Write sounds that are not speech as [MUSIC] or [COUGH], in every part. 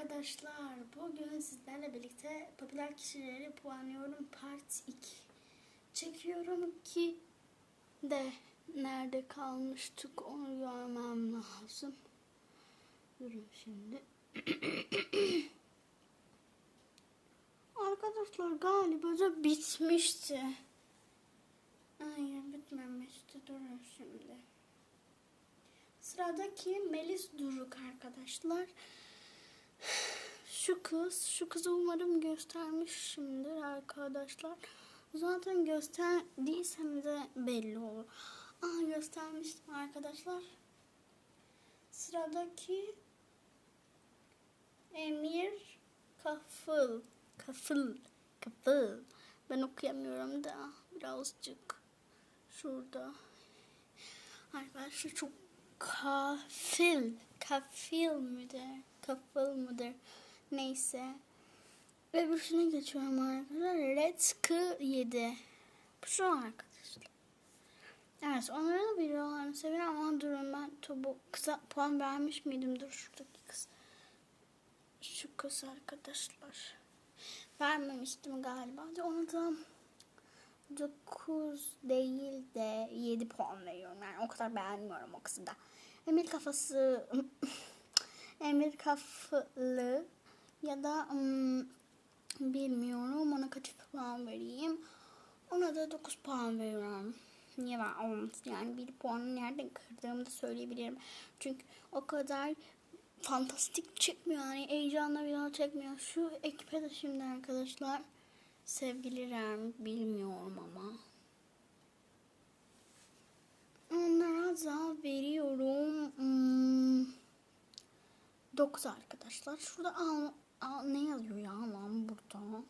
arkadaşlar. Bugün sizlerle birlikte popüler kişileri puanlıyorum. Part 2 çekiyorum ki de nerede kalmıştık onu görmem lazım. Durun şimdi. [CLEARS THROAT] arkadaşlar galiba da bitmişti. Hayır bitmemişti. Durun şimdi. Sıradaki Melis Duruk arkadaşlar. Şu kız, şu kızı umarım göstermişimdir arkadaşlar. Zaten gösterdiysem de belli olur. Aa göstermiştim arkadaşlar. Sıradaki Emir Kafıl. Kafıl. Kafıl. Ben okuyamıyorum da birazcık. Şurada. Arkadaşlar çok kafil. Kafil midir? Kafıl mıdır? Neyse. Öbürsüne geçiyorum arkadaşlar. Red Skı 7. Şu arkadaşlar. Evet onların da videolarını seviyorum ama durun ben bu kısa puan vermiş miydim? Dur şuradaki kız. Şu kız arkadaşlar. Vermemiştim galiba. Ona da 9 değil de 7 puan veriyorum. Yani o kadar beğenmiyorum o kızı da. Emir kafası [LAUGHS] Emir kafalı ya da um, bilmiyorum ona kaç puan vereyim. Ona da 9 puan veriyorum. Niye ben olmasın yani bir puanı nereden kırdığımı da söyleyebilirim. Çünkü o kadar fantastik çıkmıyor yani heyecanla bir çekmiyor. Şu ekipe de şimdi arkadaşlar sevgililer mi bilmiyorum ama. Onlara da veriyorum. Hmm, 9 arkadaşlar. Şurada al, al, ne yazıyor ya lan burada?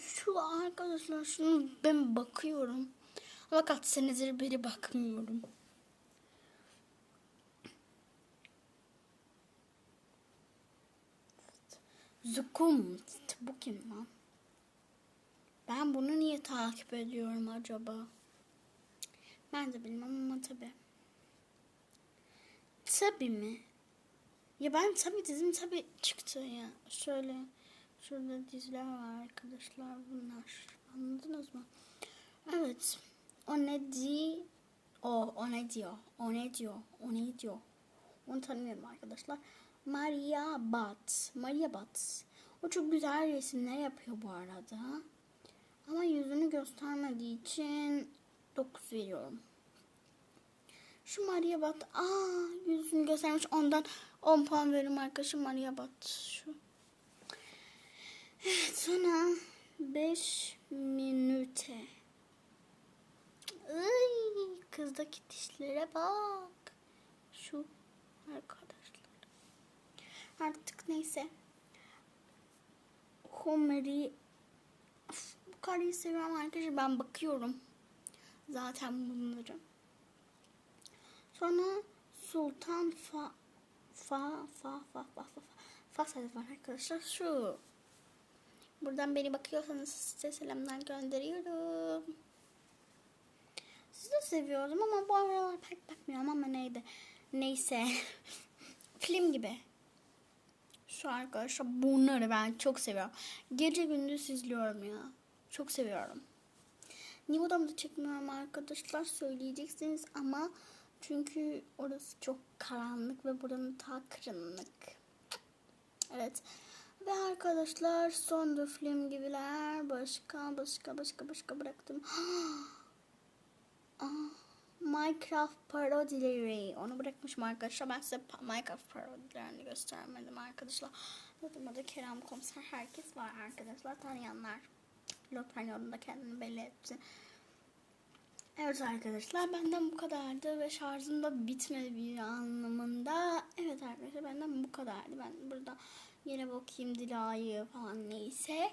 Şu arkadaşlar şunu ben bakıyorum. Ama kaç senedir beri bakmıyorum. Zukum. Bu kim lan? Ben bunu niye takip ediyorum acaba? Ben de bilmem ama tabi. Tabi mi? Ya ben tabi dizim tabi çıktı ya. Şöyle şurada diziler var arkadaşlar bunlar. Anladınız mı? Evet. O ne di o o ne diyor? O ne diyor? O ne diyor? Onu tanımıyorum arkadaşlar. Maria Bat. Maria Bat. O çok güzel resimler yapıyor bu arada. Ama yüzünü göstermediği için 9 veriyorum. Şu Maria Bat. Aa yüzünü göstermiş. Ondan 10 puan veriyorum arkadaşım Maria Bat. Şu. Evet sonra 5 minüte. Ay, kızdaki dişlere bak. Şu arkadaşlar. Artık neyse. Homer'i bu karıyı seviyorum arkadaşlar. Ben bakıyorum. Zaten bunları. Sonra Sultan Fa Fa Fa Fa Fa Fa Fa Fa var arkadaşlar. Şu. Buradan beni bakıyorsanız size selamlar gönderiyorum. Sizi seviyorum ama bu aralar pek bakmıyorum ama neydi. Neyse. [LAUGHS] Film gibi. Şu arkadaşlar bunları ben çok seviyorum. Gece gündüz izliyorum ya. Çok seviyorum. Niye odamda çekmiyorum arkadaşlar söyleyeceksiniz ama çünkü orası çok karanlık ve buranın ta karanlık. Evet. Ve arkadaşlar son da film gibiler. Başka başka başka başka bıraktım. Aa, [GASPS] Minecraft parodileri. Onu bırakmışım arkadaşlar. Ben size Minecraft parodilerini göstermedim arkadaşlar. Burada Kerem Komiser herkes var arkadaşlar. Tanıyanlar. Lütfen yorumda kendini belli etsin. Evet arkadaşlar benden bu kadardı ve şarjım da bitmedi anlamında. Evet arkadaşlar benden bu kadardı. Ben burada yine bakayım Dila'yı falan neyse.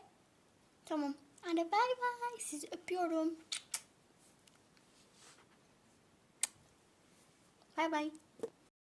Tamam. Hadi bay bay. Sizi öpüyorum. Bay bay.